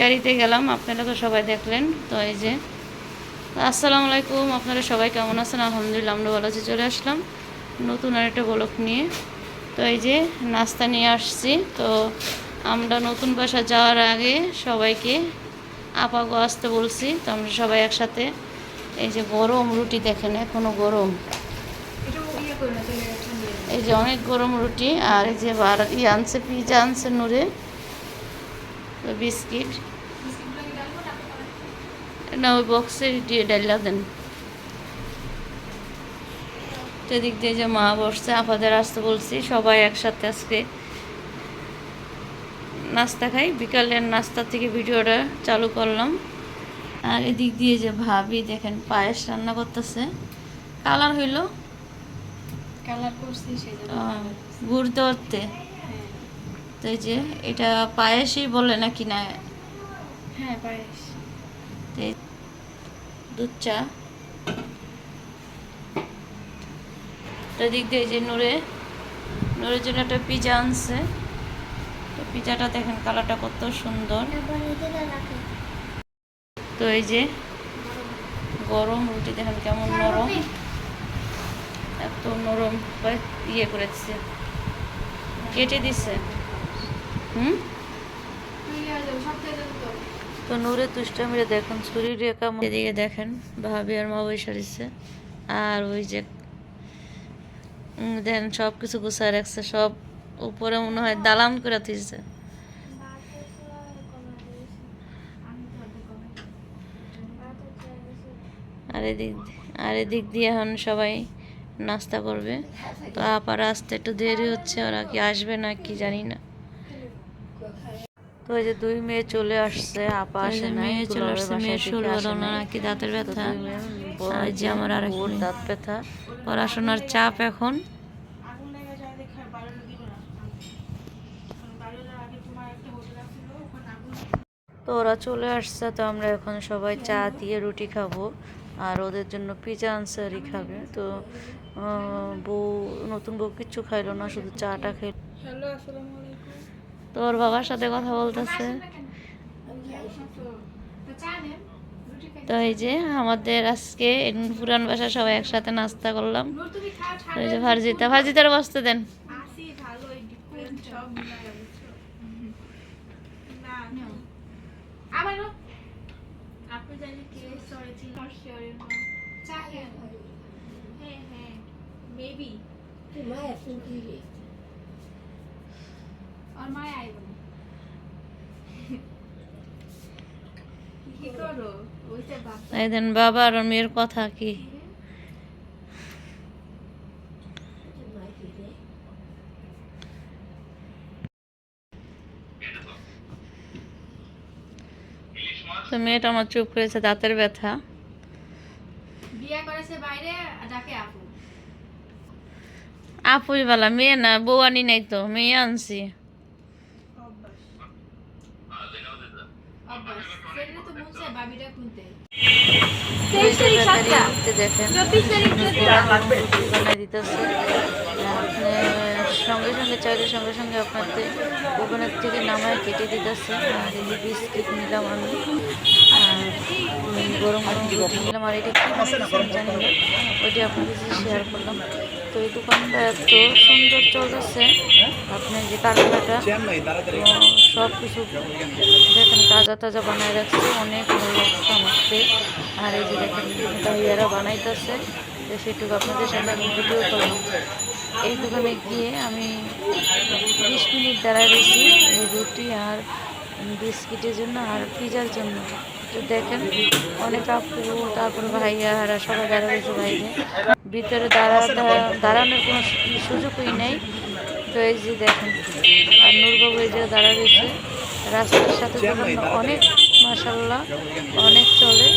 গাড়িতে গেলাম, আপনারা তো সবাই দেখলেন। তো এই যে, আসসালামু আলাইকুম, আপনারা সবাই কেমন আছেন? আলহামদুলিল্লাহ, আমরা ভালো আছি, চলে আসলাম নতুন আরেকটা গোলক নিয়ে। তো এই যে, নাস্তা নিয়ে আসছি। তো আমরা নতুন বাসা যাওয়ার আগে সবাইকে আপাগো আসতে বলছি। তো আমরা সবাই একসাথে এই যে গরম রুটি দেখেন, এখনও গরম। এই যে অনেক গরম রুটি, আর এই যে বার ই আনছে, পিজা আনছে নূরে। বিস্কিট না ওই বক্সে দিয়ে ডাল্লা দেন। তো এদিক দিয়ে যে মা বসছে আপাদের আসতে বলছি সবাই একসাথে আজকে নাস্তা খাই। বিকালের নাস্তা থেকে ভিডিওটা চালু করলাম। আর এদিক দিয়ে যে ভাবি দেখেন পায়েস রান্না করতেছে। কালার হইল? কালার করছি সেই জন্য গুড় তো এই যে এটা পায়েসই বলে নাকি না? হ্যাঁ পায়েস। তো দুধ চা। তো দিক দিয়ে যে নূরে নূরের জন্য একটা পিজা আনছে। তো পিজাটা দেখেন কালারটা কত সুন্দর। তো এই যে গরম রুটি দেখেন কেমন নরম। এত নরম ইয়ে করেছে। কেটে দিছে। হুম? তো নূরে তুষ্টামিরে দেখুন ছুরি রেখা এদিকে দেখেন, ভাবি আর মা বৈশা দিচ্ছে আর ওই যে দেখেন সব কিছু গুছায় রাখছে, সব উপরে মনে হয় দালান করে দিয়েছে। আর এদিক আর এদিক দিয়ে এখন সবাই নাস্তা করবে। তো আপার আসতে একটু দেরি হচ্ছে, ওরা কি আসবে না কি জানি না। তো এই যে দুই মেয়ে চলে আসছে আপা আসে না মেয়ে চলে আসছে শরীর ভালো না নাকি দাঁতের ব্যথা? আর এই যে আমার আর দাঁত ব্যথা। পড়াশোনার চাপ এখন? তো ওরা চলে আসছে তো আমরা এখন সবাই চা দিয়ে রুটি খাব আর ওদের জন্য পিজা আনসারই খাবে। তো বউ নতুন বউ কিচ্ছু খাইলো না শুধু চাটা খেল। হ্যালো আসসালামু আলাইকুম। তো ওর বাবার সাথে কথা বলতেছে। তো এই যে আমাদের আজকে পুরান বাসা সবাই একসাথে নাস্তা করলাম। তো এই যে ভারজিতা ভারজিতার বসতে দেন। আসি আর মায় আইব না। কি করো? ওইটা বাপ এই দেন বাবা আর মেয়ের কথা কি? তো মেয়েটা আমার চুপ করেছে দাঁতের ব্যথা। বিয়া করেছে বাইরে ডাকে আপু। আপুই বালা মেয়ে না বউ আনি নাই তো মেয়ে আনছি। সঙ্গে সঙ্গে চাইলে সঙ্গে সঙ্গে আপনাদের ওখানের থেকে নামায় কেটে দিতেছে বিস্কিট নিলাম আমি আর গরম গরম নিলাম আর এটা কী জানি না ওইটা আপনাদের শেয়ার করলাম তো এই দোকানটা এত সুন্দর চলতেছে। আপনার যে কারখানাটা সব কিছু দেখেন, তাজা তাজা বানায় রাখছে, অনেক ভালো আমাকে। আর এই যে দেখেন ভাইয়ারা বানাইতেছে। তো সেটুকু আপনাদের সাথে আমি ভিডিও এই দোকানে গিয়ে আমি বিশ মিনিট দাঁড়ায় রয়েছি রুটি আর বিস্কিটের জন্য আর পিজার জন্য। তো দেখেন। অনেক আপু তারপরে ভাইয়া আর সবাই দাঁড়া রয়েছে বাইরে। ভিতরে দাঁড়া দাঁড়া- দাঁড়ানোর কোনো সুযোগই নেই। তো এই যে দেখেন আর নূরবাবু এই যে দাঁড়া রয়েছে। রাস্তার সাথে অনেক মাসাল্লাহ অনেক চলে।